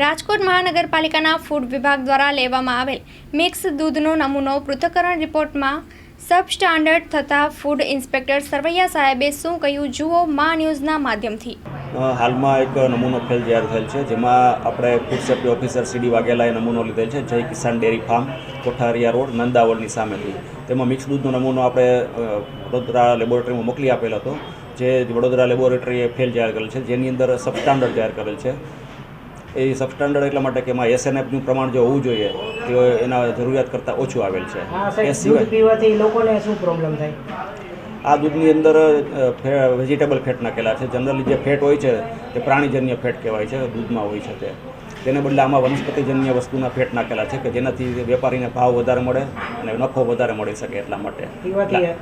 રાજકોટ મહાનગરપાલિકાના ફૂડ વિભાગ દ્વારા લેવામાં આવેલ મિક્સ દૂધનો નમૂનો પૃથ્થકરણ રિપોર્ટમાં સબ સ્ટાન્ડર્ડ થતાં ફૂડ ઇન્સ્પેક્ટર સરવૈયા સાહેબે શું કહ્યું જુઓ મા ન્યૂઝના માધ્યમથી. હાલમાં એક નમૂનો ફેલ જાહેર થયેલ છે, જેમાં આપણે ફૂડ સેફ્ટી ઓફિસર સીડી વાઘેલાએ નમૂનો લીધેલ છે, Jai Kisan dairy farm, Kothariya road, નંદાવળની સામેથી. તેમાં મિક્સ દૂધનો નમૂનો આપણે વડોદરા લેબોરેટરીમાં મોકલી આપેલ હતો, જે વડોદરા લેબોરેટરીએ ફેલ જાહેર કરેલ છે, જેની અંદર સબસ્ટાન્ડર્ડ જાહેર કરેલ છે. એ સબસ્ટાન્ડર્ડ એટલા માટે કે એમાં એસએનએફનું પ્રમાણ જે હોવું જોઈએ કે એના જરૂરિયાત કરતાં ઓછું આવેલ છે. એ સિવાય પીવાથી લોકોને શું પ્રોબ્લેમ થાય? આ દૂધની અંદર વેજીટેબલ ફેટ નાખેલા છે. જનરલી જે ફેટ હોય છે તે પ્રાણીજન્ય ફેટ કહેવાય છે દૂધમાં હોય છે તે. તેને બદલે આમાં વનસ્પતિજન્ય વસ્તુના ફેટ નાખેલા છે કે જેનાથી વેપારીને ભાવ વધારે મળે અને નફો વધારે મળી શકે એટલા માટે.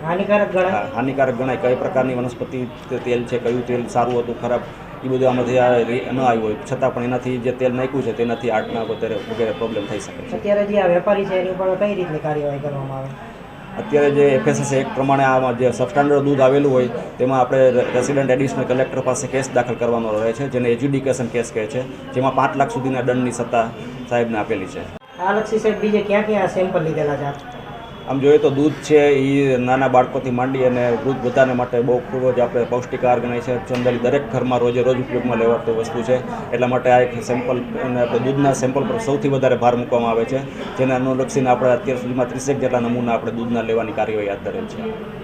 હાનિકારક ગણાય? હાનિકારક ગણાય. કઈ પ્રકારની વનસ્પતિ તેલ છે કયું તેલ સારું હતું ખરાબ એ બધું આમાંથી આ ન આવ્યું હોય. છતાં પણ એનાથી જે તેલ નાખ્યું છે તેનાથી આર્ટના વગેરે વગેરે પ્રોબ્લેમ થઈ શકે છે. અત્યારે જે આ વેપારી છે એની ઉપર કઈ રીતની કાર્યવાહી કરવામાં આવે? અત્યારે જે એફએસએસ એક પ્રમાણે આમાં જે સબસ્ટાન્ડર્ડ દૂધ આવેલું હોય તેમાં આપણે રેસિડન્ટ એડિશનલ કલેક્ટર પાસે કેસ દાખલ કરવાનો રહે છે જેને એજ્યુડિકેશન કેસ કહે છે જેમાં પાંચ લાખ સુધીના દંડની સત્તા સાહેબને આપેલી છે. આ લક્ષી સાહેબ બીજે ક્યાં ક્યાં સેમ્પલ લીધેલા છે? આમ જોઈએ તો દૂધ છે એ નાના બાળકોથી માંડી અને વૃદ્ધ બધાને માટે બહુ ખૂબ જ આપણે પૌષ્ટિક ગણાય છે. જનરલી દરેક ઘરમાં રોજે રોજ ઉપયોગમાં લેવાતી વસ્તુ છે. એટલા માટે આ એક સેમ્પલ અને દૂધના સેમ્પલ પર સૌથી વધારે ભાર મૂકવામાં આવે છે. જેને અનુલક્ષીને આપણે અત્યાર સુધીમાં ત્રીસેક જેટલા નમૂના આપણે દૂધના લેવાની કાર્યવાહી હાથ ધરેલ છે.